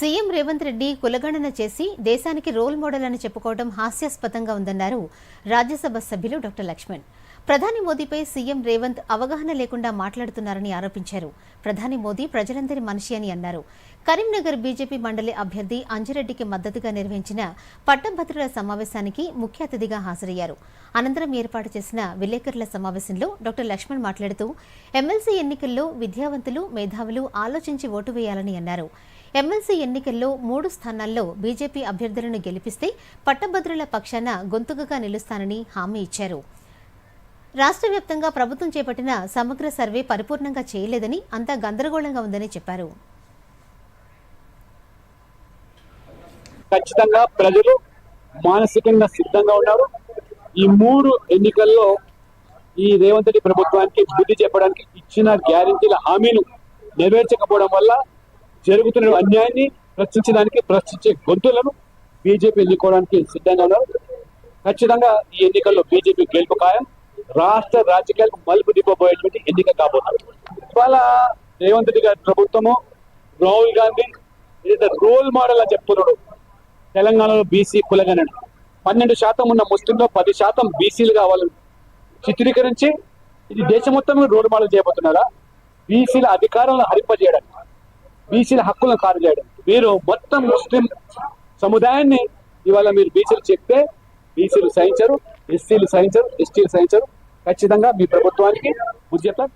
CM Revanth Reddy కులగణన చేసి దేశానికి రోల్ మోడల్ అని చెప్పుకోవడం హాస్యాస్పదంగా ఉందన్నారు రాజ్యసభ సభ్యులు డాక్టర్ లక్ష్మణ్. ప్రధాని మోదీపై సీఎం రేవంత్ అవగాహన లేకుండా మాట్లాడుతున్నారని ఆరోపించారు. ప్రధాని మోదీ ప్రజలందరి మనిషి అని అన్నారు. కరీంనగర్ బీజేపీ మండలి అభ్యర్థి అంజిరెడ్డికి మద్దతుగా నిర్వహించిన పట్టభద్రుల సమావేశానికి ముఖ్య అతిథిగా హాజరయ్యారు. అనంతరం ఏర్పాటు చేసిన విలేకరుల సమావేశంలో డాక్టర్ లక్ష్మణ్ మాట్లాడుతూ ఎమ్మెల్సీ ఎన్నికల్లో విద్యావంతులు మేధావులు ఆలోచించి ఓటు వేయాలని అన్నారు. ఎమ్మెల్సీ ఎన్నికల్లో మూడు స్థానాల్లో బీజేపీ అభ్యర్థులను గెలిపిస్తే పట్టభద్రుల పక్షాన గొంతుకగా నిలుస్తానని హామీ ఇచ్చారు. రాష్ట్ర వ్యాప్తంగా ప్రభుత్వం చేపట్టిన సమగ్ర సర్వే పరిపూర్ణంగా చేయలేదని అంతా గందరగోళంగా ఉందని చెప్పారు. ఖచ్చితంగా ప్రజలు మానసికంగా సిద్ధంగా ఉన్నారు. ఈ మూడు ఎన్నికల్లో ఈ రేవంత్ రెడ్డి ప్రభుత్వానికి బుద్ధి చెప్పడానికి ఇచ్చిన గ్యారంటీల హామీలు నెరవేర్చకపోవడం వల్ల జరుగుతున్న అన్యాయాన్ని ప్రశ్నించడానికి ప్రశ్నించే గొంతులను బీజేపీ ఎన్నుకోవడానికి సిద్ధంగా ఉన్నారు. ఖచ్చితంగా ఈ ఎన్నికల్లో బీజేపీ గెలుపు ఖాయం. రాష్ట్ర రాజకీయాలకు మలుపు తిప్పబోయేటువంటి ఎన్నిక కాబోతుంది ఇవాళ రేవంత్ రెడ్డి గారి ప్రభుత్వము రాహుల్ గాంధీ ఏదైతే రోల్ మోడల్ అని చెప్తున్నాడు తెలంగాణలో బీసీ కులగనడు పన్నెండు శాతం ఉన్న ముస్లింలో పది శాతం బీసీలు కావాలని చిత్రీకరించి ఇది దేశం మొత్తం రోల్ మోడల్ చేయబోతున్నారా? బీసీల అధికారాలను హరింపజేయడానికి బీసీల హక్కులను ఖారు చేయడం మీరు మొత్తం ముస్లిం సముదాయాన్ని ఇవాళ మీరు బీసీలు చెప్తే బీసీలు సహించరు ఎస్సీలు సహించరు ఎస్టీలు సహించరు ఖచ్చితంగా మీ ప్రభుత్వానికి బుద్ధి చెప్తారు